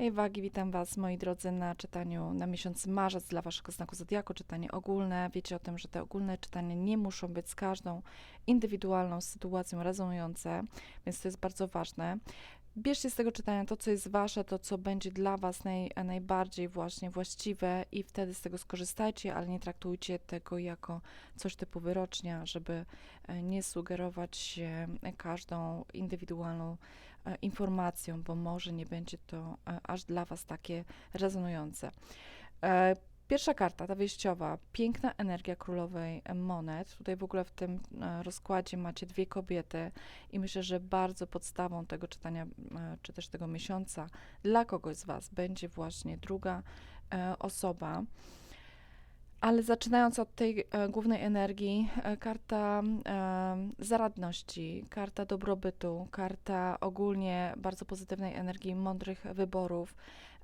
Hej wagi, witam Was moi drodzy na czytaniu na miesiąc marzec dla Waszego znaku Zodiaku, czytanie ogólne. Wiecie o tym, że te ogólne czytania nie muszą być z każdą indywidualną sytuacją rezonujące, więc to jest bardzo ważne. Bierzcie z tego czytania to, co jest Wasze, to, co będzie dla Was naj, najbardziej właśnie właściwe i wtedy z tego skorzystajcie, ale nie traktujcie tego jako coś typu wyrocznia, żeby e, nie sugerować każdą indywidualną informacją, bo może nie będzie to e, aż dla Was takie rezonujące. E, pierwsza karta, ta wyjściowa, piękna energia królowej monet. Tutaj w ogóle w tym rozkładzie macie dwie kobiety i myślę, że bardzo podstawą tego czytania, czy też tego miesiąca dla kogoś z Was będzie właśnie druga osoba. Ale zaczynając od tej e, głównej energii, e, karta e, zaradności, karta dobrobytu, karta ogólnie bardzo pozytywnej energii, mądrych wyborów,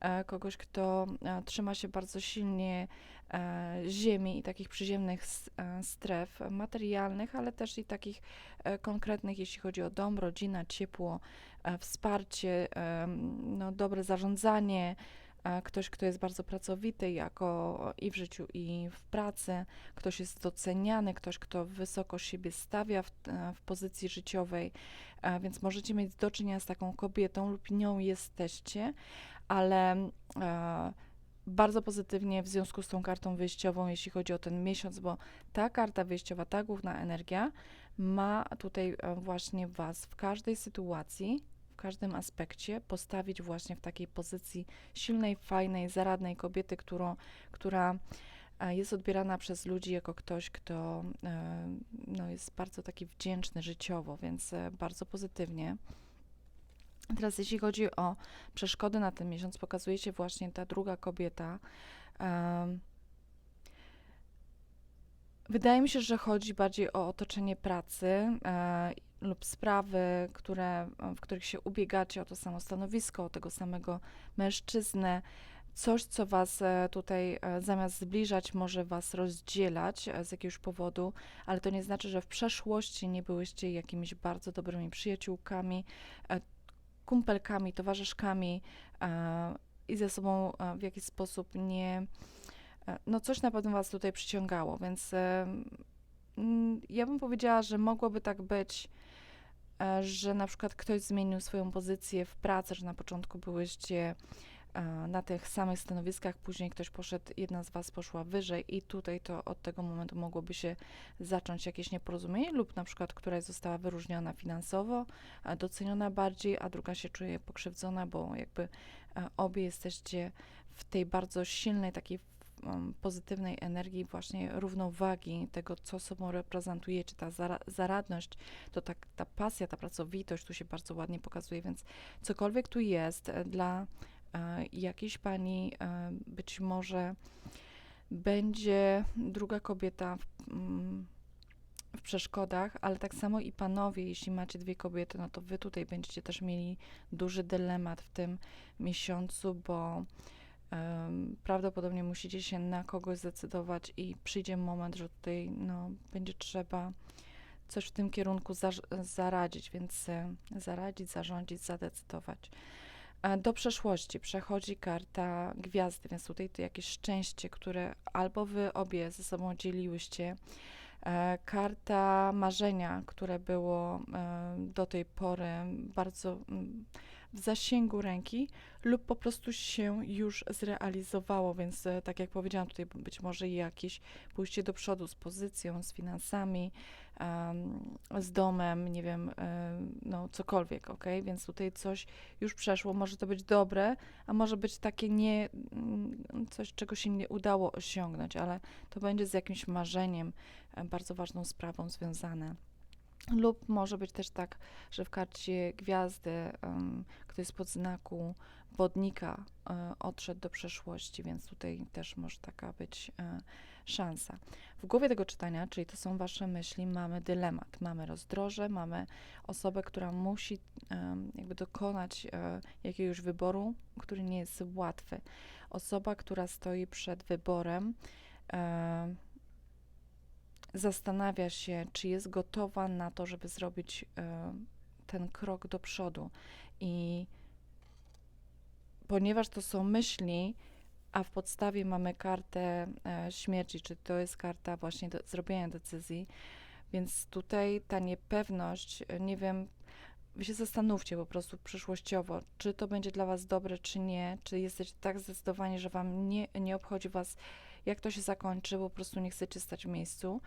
e, kogoś, kto e, trzyma się bardzo silnie e, ziemi i takich przyziemnych s- e, stref materialnych, ale też i takich e, konkretnych, jeśli chodzi o dom, rodzina, ciepło, e, wsparcie, e, no, dobre zarządzanie, ktoś, kto jest bardzo pracowity jako i w życiu, i w pracy, ktoś jest doceniany, ktoś, kto wysoko siebie stawia w, e, w pozycji życiowej, e, więc możecie mieć do czynienia z taką kobietą lub nią jesteście, ale e, bardzo pozytywnie w związku z tą kartą wyjściową, jeśli chodzi o ten miesiąc, bo ta karta wyjściowa, ta główna energia ma tutaj e, właśnie Was w każdej sytuacji, w każdym aspekcie postawić właśnie w takiej pozycji silnej, fajnej, zaradnej kobiety, którą, która e, jest odbierana przez ludzi jako ktoś, kto e, no, jest bardzo taki wdzięczny życiowo, więc e, bardzo pozytywnie. Teraz jeśli chodzi o przeszkody na ten miesiąc, pokazuje się właśnie ta druga kobieta. Wydaje mi się, że chodzi bardziej o otoczenie pracy lub sprawy, które, w których się ubiegacie o to samo stanowisko, o tego samego mężczyznę. Coś, co was e, tutaj e, zamiast zbliżać, może was rozdzielać e, z jakiegoś powodu, ale to nie znaczy, że w przeszłości nie byłyście jakimiś bardzo dobrymi przyjaciółkami, e, kumpelkami, towarzyszkami e, i ze sobą e, w jakiś sposób nie. e, No, coś na pewno Was tutaj przyciągało, więc e, ja bym powiedziała, że mogłoby tak być, e, że na przykład ktoś zmienił swoją pozycję w pracy, że na początku byłyście e, na tych samych stanowiskach, później ktoś poszedł, jedna z Was poszła wyżej i tutaj to od tego momentu mogłoby się zacząć jakieś nieporozumienie lub na przykład któraś została wyróżniona finansowo, a doceniona bardziej, a druga się czuje pokrzywdzona, bo jakby e, obie jesteście w tej bardzo silnej, takiej pozytywnej energii, właśnie równowagi tego, co sobą reprezentujecie, ta zara- zaradność, to tak, ta pasja, ta pracowitość tu się bardzo ładnie pokazuje, więc cokolwiek tu jest e, dla e, jakiejś pani, e, być może będzie druga kobieta w, mm, w przeszkodach, ale tak samo i panowie, jeśli macie dwie kobiety, no to wy tutaj będziecie też mieli duży dylemat w tym miesiącu, bo prawdopodobnie musicie się na kogoś zdecydować i przyjdzie moment, że tutaj no, będzie trzeba coś w tym kierunku zarz- zaradzić, więc e, zaradzić, zarządzić, zadecydować. E, Do przeszłości przechodzi karta gwiazdy, więc tutaj to jakieś szczęście, które albo wy obie ze sobą dzieliłyście, E, Karta marzenia, które było do tej pory bardzo w zasięgu ręki, lub po prostu się już zrealizowało, więc e, tak jak powiedziałam, tutaj być może jakieś pójście do przodu z pozycją, z finansami, em, z domem, nie wiem, e, no cokolwiek, ok? Więc tutaj coś już przeszło, może to być dobre, a może być takie nie, mm, coś, czego się nie udało osiągnąć, ale to będzie z jakimś marzeniem, e, bardzo ważną sprawą związane. Lub może być też tak, że w karcie gwiazdy um, ktoś spod znaku wodnika e, odszedł do przeszłości, więc tutaj też może taka być e, szansa. W głowie tego czytania, czyli to są Wasze myśli, mamy dylemat, mamy rozdroże, mamy osobę, która musi jakby dokonać e, jakiegoś wyboru, który nie jest łatwy. Osoba, która stoi przed wyborem, zastanawia się, czy jest gotowa na to, żeby zrobić e, ten krok do przodu. I ponieważ to są myśli, a w podstawie mamy kartę e, śmierci, czy to jest karta właśnie do zrobienia decyzji, więc tutaj ta niepewność, e, nie wiem, wy się zastanówcie po prostu przyszłościowo, czy to będzie dla was dobre, czy nie, czy jesteście tak zdecydowani, że wam nie, nie obchodzi was, jak to się zakończy, po prostu nie chcecie stać w miejscu,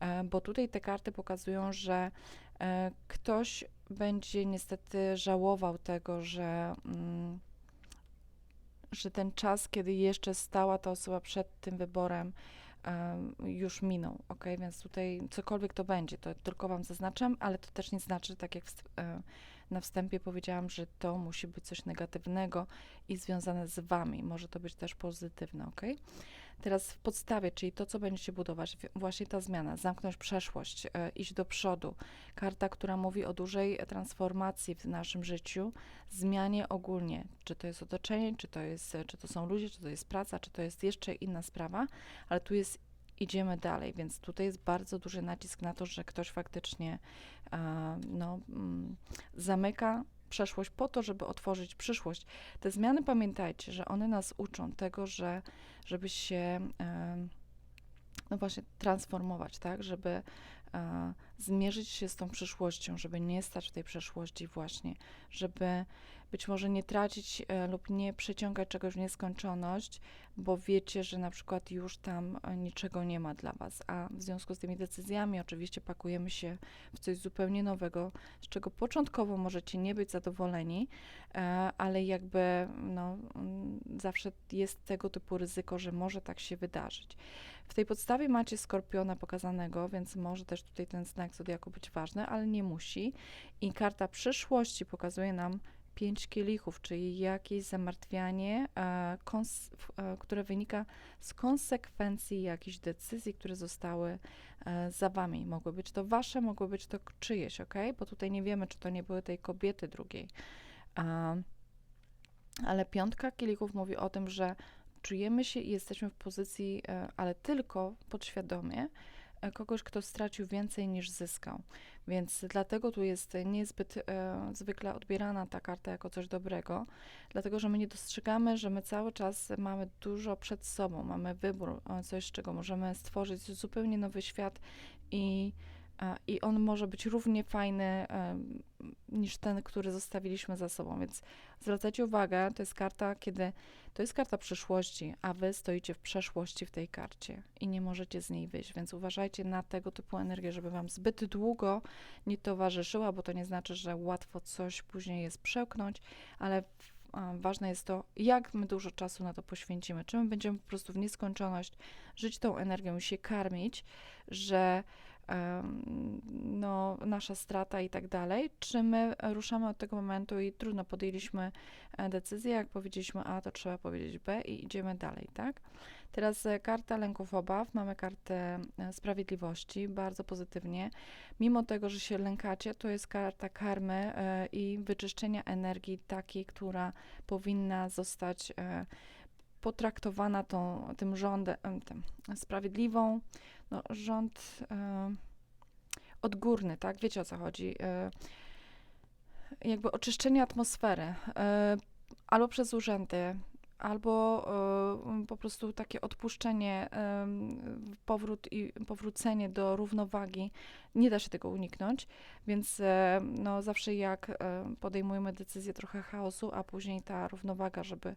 e, bo tutaj te karty pokazują, że e, ktoś będzie niestety żałował tego, że, mm, że ten czas, kiedy jeszcze stała ta osoba przed tym wyborem, już minął, ok? Więc tutaj cokolwiek to będzie, to tylko Wam zaznaczam, ale to też nie znaczy, tak jak e, na wstępie powiedziałam, że to musi być coś negatywnego i związane z Wami. Może to być też pozytywne, ok? Teraz w podstawie, czyli to, co będziecie budować, właśnie ta zmiana, zamknąć przeszłość, e, iść do przodu. Karta, która mówi o dużej transformacji w naszym życiu, zmianie ogólnie, czy to jest otoczenie, czy to, jest, czy to są ludzie, czy to jest praca, czy to jest jeszcze inna sprawa, ale tu jest idziemy dalej, więc tutaj jest bardzo duży nacisk na to, że ktoś faktycznie e, no, mm, zamyka przeszłość po to, żeby otworzyć przyszłość. Te zmiany pamiętajcie, że one nas uczą tego, że żeby się no właśnie transformować, tak, żeby zmierzyć się z tą przyszłością, żeby nie stać w tej przeszłości właśnie, żeby być może nie tracić e, lub nie przeciągać czegoś w nieskończoność, bo wiecie, że na przykład już tam e, niczego nie ma dla Was, a w związku z tymi decyzjami oczywiście pakujemy się w coś zupełnie nowego, z czego początkowo możecie nie być zadowoleni, e, ale jakby no, mm, zawsze jest tego typu ryzyko, że może tak się wydarzyć. W tej podstawie macie skorpiona pokazanego, więc może też tutaj ten znak zodiaku być ważny, ale nie musi. I karta przyszłości pokazuje nam pięć kielichów, czyli jakieś zamartwianie, e, e, które wynika z konsekwencji jakichś decyzji, które zostały e, za wami. Mogły być to wasze, mogły być to czyjeś, ok? Bo tutaj nie wiemy, czy to nie były tej kobiety drugiej. Ale piątka kielichów mówi o tym, że czujemy się i jesteśmy w pozycji, ale tylko podświadomie, kogoś, kto stracił więcej niż zyskał. Więc dlatego tu jest niezbyt e, zwykle odbierana ta karta jako coś dobrego, dlatego że my nie dostrzegamy, że my cały czas mamy dużo przed sobą, mamy wybór, e, coś, z czego możemy stworzyć zupełnie nowy świat i i on może być równie fajny niż ten, który zostawiliśmy za sobą. Więc zwracajcie uwagę, to jest karta, kiedy to jest karta przyszłości, a wy stoicie w przeszłości w tej karcie i nie możecie z niej wyjść. Więc uważajcie na tego typu energię, żeby wam zbyt długo nie towarzyszyła, bo to nie znaczy, że łatwo coś później jest przełknąć, ale ważne jest to, jak my dużo czasu na to poświęcimy. Czy my będziemy po prostu w nieskończoność żyć tą energią i się karmić, że no, nasza strata i tak dalej, czy my ruszamy od tego momentu i trudno podjęliśmy e, decyzję, jak powiedzieliśmy A, to trzeba powiedzieć B i idziemy dalej, tak? Teraz e, karta lęków obaw, mamy kartę e, sprawiedliwości, bardzo pozytywnie. Mimo tego, że się lękacie, to jest karta karmy i wyczyszczenia energii takiej, która powinna zostać potraktowana tą, tym rządem, tym sprawiedliwą, no, rząd e, odgórny, tak? Wiecie o co chodzi. E, jakby oczyszczenie atmosfery e, albo przez urzędy, albo y, po prostu takie odpuszczenie, y, powrót i powrócenie do równowagi, nie da się tego uniknąć, więc y, no, zawsze jak podejmujemy decyzję trochę chaosu, a później ta równowaga, żeby,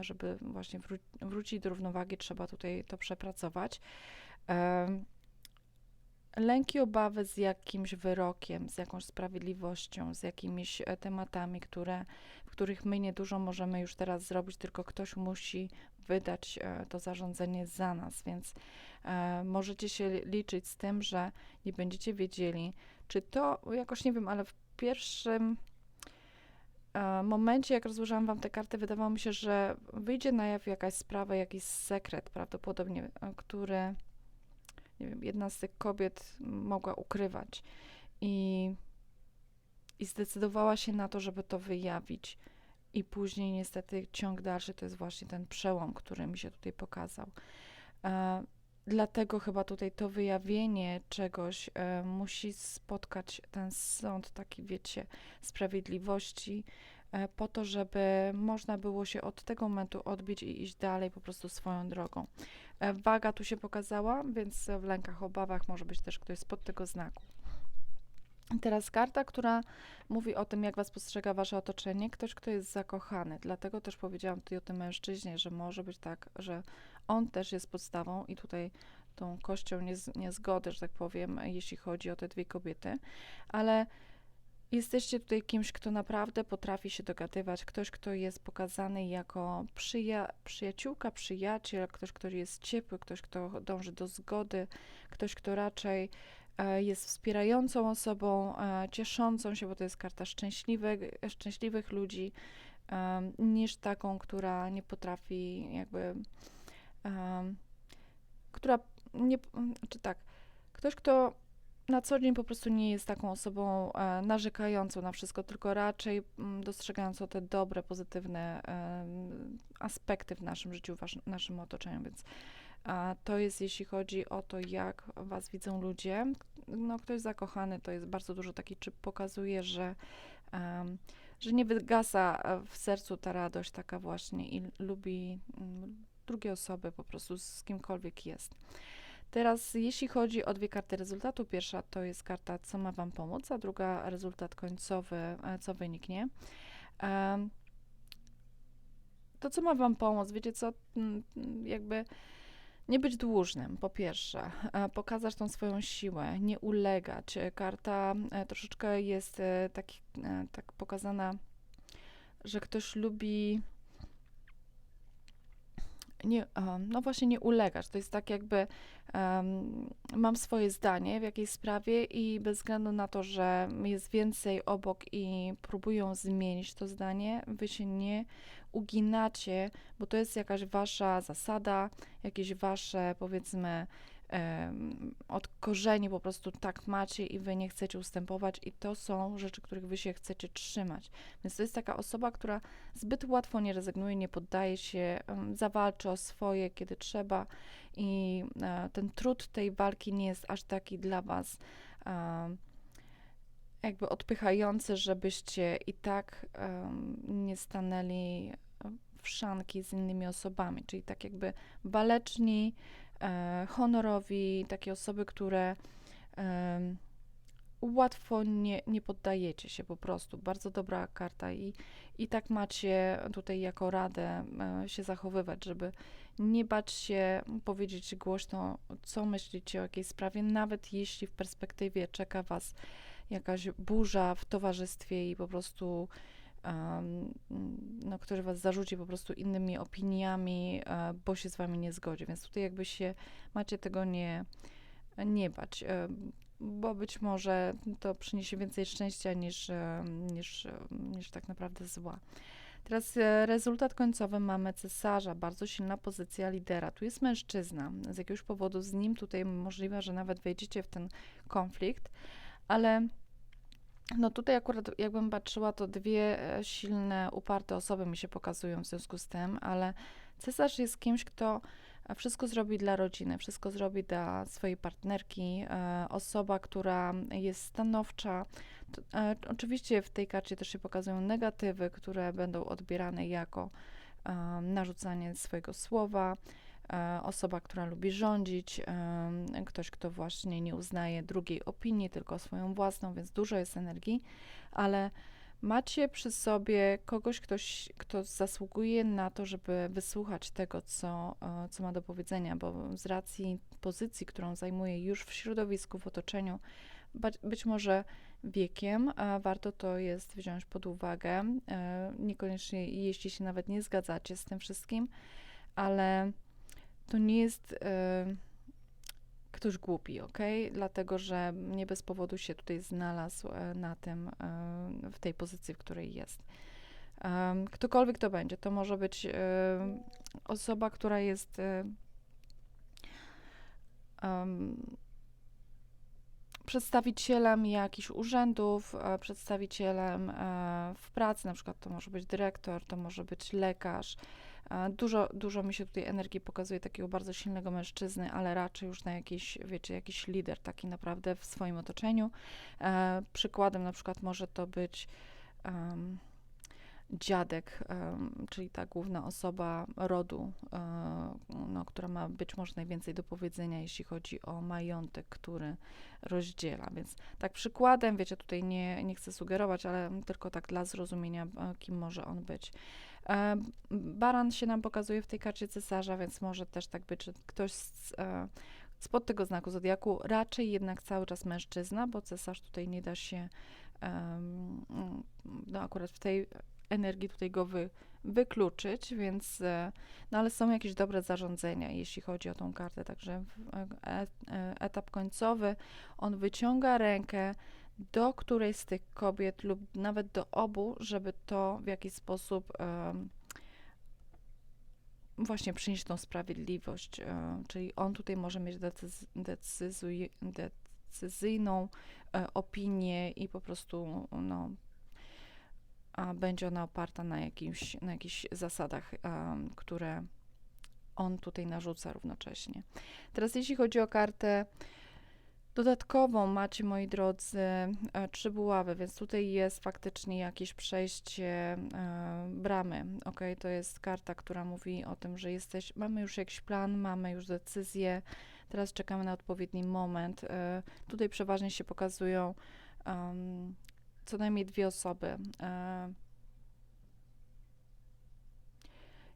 żeby właśnie wró wrócić do równowagi, trzeba tutaj to przepracować. Lęki, obawy z jakimś wyrokiem, z jakąś sprawiedliwością, z jakimiś e, tematami, które, w których my niedużo możemy już teraz zrobić, tylko ktoś musi wydać e, to zarządzanie za nas, więc e, możecie się liczyć z tym, że nie będziecie wiedzieli, czy to jakoś nie wiem, ale w pierwszym momencie, jak rozłożyłam Wam te karty, wydawało mi się, że wyjdzie na jaw jakaś sprawa, jakiś sekret prawdopodobnie, który nie wiem, jedna z tych kobiet mogła ukrywać. I, I zdecydowała się na to, żeby to wyjawić. I później niestety ciąg dalszy to jest właśnie ten przełom, który mi się tutaj pokazał. E, dlatego chyba tutaj to wyjawienie czegoś e, musi spotkać ten sąd, taki wiecie, sprawiedliwości, e, po to, żeby można było się od tego momentu odbić i iść dalej po prostu swoją drogą. E, waga tu się pokazała, więc w lękach, obawach może być też ktoś spod tego znaku. Teraz karta, która mówi o tym, jak was postrzega wasze otoczenie, ktoś, kto jest zakochany. Dlatego też powiedziałam tutaj o tym mężczyźnie, że może być tak, że on też jest podstawą i tutaj tą kością niez, niezgody, że tak powiem, jeśli chodzi o te dwie kobiety, ale jesteście tutaj kimś, kto naprawdę potrafi się dogadywać, ktoś, kto jest pokazany jako przyja przyjaciółka, przyjaciel, ktoś, kto jest ciepły, ktoś, kto dąży do zgody, ktoś, kto raczej e, jest wspierającą osobą, e, cieszącą się, bo to jest karta szczęśliwych, szczęśliwych ludzi, niż taką, która nie potrafi jakby, która nie, czy tak, ktoś, kto na co dzień po prostu nie jest taką osobą e, narzekającą na wszystko, tylko raczej m, mm, dostrzegającą te dobre, pozytywne e, aspekty w naszym życiu, w naszym otoczeniu, więc a to jest, jeśli chodzi o to, jak was widzą ludzie. No, ktoś zakochany to jest bardzo dużo taki, czy pokazuje, że, um, że nie wygasa w sercu ta radość taka właśnie i lubi um, drugie osoby po prostu z kimkolwiek jest. Teraz, jeśli chodzi o dwie karty rezultatu, pierwsza to jest karta, co ma Wam pomóc, a druga rezultat końcowy, e, co wyniknie. To, co ma Wam pomóc, wiecie co, jakby nie być dłużnym, po pierwsze, e, pokazać tą swoją siłę, nie ulegać. Karta e, troszeczkę jest tak, tak pokazana, że ktoś lubi nie, no właśnie nie ulegać. To jest tak jakby um, mam swoje zdanie w jakiejś sprawie i bez względu na to, że jest więcej obok i próbują zmienić to zdanie, wy się nie uginacie, bo to jest jakaś wasza zasada, jakieś wasze powiedzmy od korzeni po prostu tak macie i wy nie chcecie ustępować i to są rzeczy, których wy się chcecie trzymać. Więc to jest taka osoba, która zbyt łatwo nie rezygnuje, nie poddaje się, zawalczy o swoje, kiedy trzeba i e, ten trud tej walki nie jest aż taki dla was jakby odpychający, żebyście i tak nie stanęli w szanki z innymi osobami, czyli tak jakby waleczni, honorowi, takie osoby, które e, łatwo nie, nie poddajecie się po prostu. Bardzo dobra karta i, i tak macie tutaj jako radę e, się zachowywać, żeby nie bać się powiedzieć głośno, co myślicie o jakiejś sprawie, nawet jeśli w perspektywie czeka was jakaś burza w towarzystwie i po prostu no, który was zarzuci po prostu innymi opiniami, e, bo się z wami nie zgodzi. Więc tutaj jakby się macie tego nie, nie bać, e, bo być może to przyniesie więcej szczęścia niż, e, niż, niż tak naprawdę zła. Teraz rezultat końcowy mamy cesarza, bardzo silna pozycja lidera. Tu jest mężczyzna. Z jakiegoś powodu z nim tutaj możliwe, że nawet wejdziecie w ten konflikt, ale no tutaj akurat jakbym patrzyła, to dwie e, silne, uparte osoby mi się pokazują w związku z tym, ale cesarz jest kimś, kto wszystko zrobi dla rodziny, wszystko zrobi dla swojej partnerki, e, osoba, która jest stanowcza. E, oczywiście w tej karcie też się pokazują negatywy, które będą odbierane jako e, narzucanie swojego słowa, E, osoba, która lubi rządzić, e, ktoś, kto właśnie nie uznaje drugiej opinii, tylko swoją własną, więc dużo jest energii, ale macie przy sobie kogoś, ktoś, kto zasługuje na to, żeby wysłuchać tego, co, e, co ma do powiedzenia, bo z racji pozycji, którą zajmuje już w środowisku, w otoczeniu, być może wiekiem, warto to jest wziąć pod uwagę, niekoniecznie jeśli się nawet nie zgadzacie z tym wszystkim, ale to nie jest y, ktoś głupi, ok? Dlatego, że nie bez powodu się tutaj znalazł y, na tym, y, w tej pozycji, w której jest. ktokolwiek to będzie, to może być osoba, która jest przedstawicielem jakichś urzędów, przedstawicielem w pracy, na przykład to może być dyrektor, to może być lekarz, Dużo, dużo mi się tutaj energii pokazuje takiego bardzo silnego mężczyzny, ale raczej już na jakiś, wiecie, jakiś lider taki naprawdę w swoim otoczeniu. E, przykładem na przykład może to być um, dziadek, em, czyli ta główna osoba rodu, e, no, która ma być może najwięcej do powiedzenia, jeśli chodzi o majątek, który rozdziela. Więc tak przykładem, wiecie, tutaj nie, nie chcę sugerować, ale tylko tak dla zrozumienia, e, kim może on być. E, Baran się nam pokazuje w tej karcie cesarza, więc może też tak być, że ktoś z, e, spod tego znaku zodiaku raczej jednak cały czas mężczyzna, bo cesarz tutaj nie da się no akurat w tej energii tutaj go wy, wykluczyć, więc e, no ale są jakieś dobre zarządzenia, jeśli chodzi o tą kartę, także etap końcowy, on wyciąga rękę do którejś z tych kobiet lub nawet do obu, żeby to w jakiś sposób właśnie przynieść tą sprawiedliwość, e, czyli on tutaj może mieć decyzyjną e, opinię i po prostu no, będzie ona oparta na, jakimś, na jakichś zasadach, które on tutaj narzuca równocześnie. Teraz jeśli chodzi o kartę dodatkową, macie moi drodzy e, trzy buławy, więc tutaj jest faktycznie jakieś przejście e, bramy. Ok, to jest karta, która mówi o tym, że jesteś, mamy już jakiś plan, mamy już decyzję, teraz czekamy na odpowiedni moment. E, tutaj przeważnie się pokazują em, co najmniej dwie osoby. E,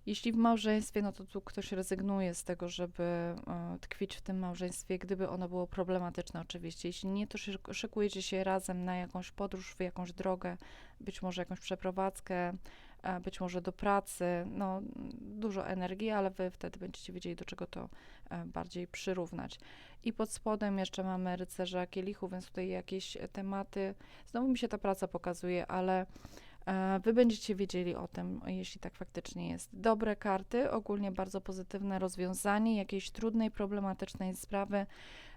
Jeśli w małżeństwie, no to tu ktoś rezygnuje z tego, żeby e, tkwić w tym małżeństwie, gdyby ono było problematyczne oczywiście. Jeśli nie, to szyk- szykujecie się razem na jakąś podróż, w jakąś drogę, być może jakąś przeprowadzkę, e, być może do pracy, no dużo energii, ale wy wtedy będziecie wiedzieli, do czego to e, bardziej przyrównać. I pod spodem jeszcze mamy rycerza kielichu, więc tutaj jakieś tematy, znowu mi się ta praca pokazuje, ale Wy będziecie wiedzieli o tym, jeśli tak faktycznie jest. Dobre karty, ogólnie bardzo pozytywne rozwiązanie jakiejś trudnej, problematycznej sprawy,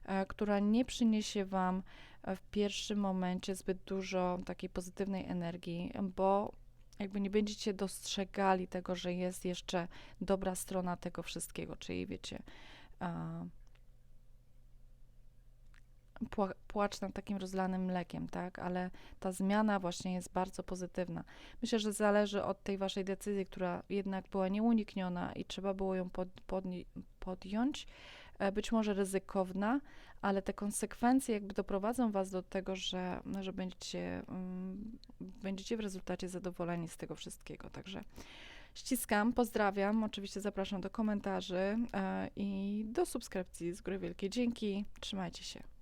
e, która nie przyniesie Wam e, w pierwszym momencie zbyt dużo takiej pozytywnej energii, bo jakby nie będziecie dostrzegali tego, że jest jeszcze dobra strona tego wszystkiego, czyli wiecie, pła- płacz nad takim rozlanym mlekiem, tak? Ale ta zmiana właśnie jest bardzo pozytywna. Myślę, że zależy od tej waszej decyzji, która jednak była nieunikniona i trzeba było ją pod, podni- podjąć, e, być może ryzykowna, ale te konsekwencje jakby doprowadzą was do tego, że, no, że będziecie, mm, będziecie w rezultacie zadowoleni z tego wszystkiego. Także ściskam, pozdrawiam, oczywiście zapraszam do komentarzy e, i do subskrypcji z góry wielkie dzięki, trzymajcie się.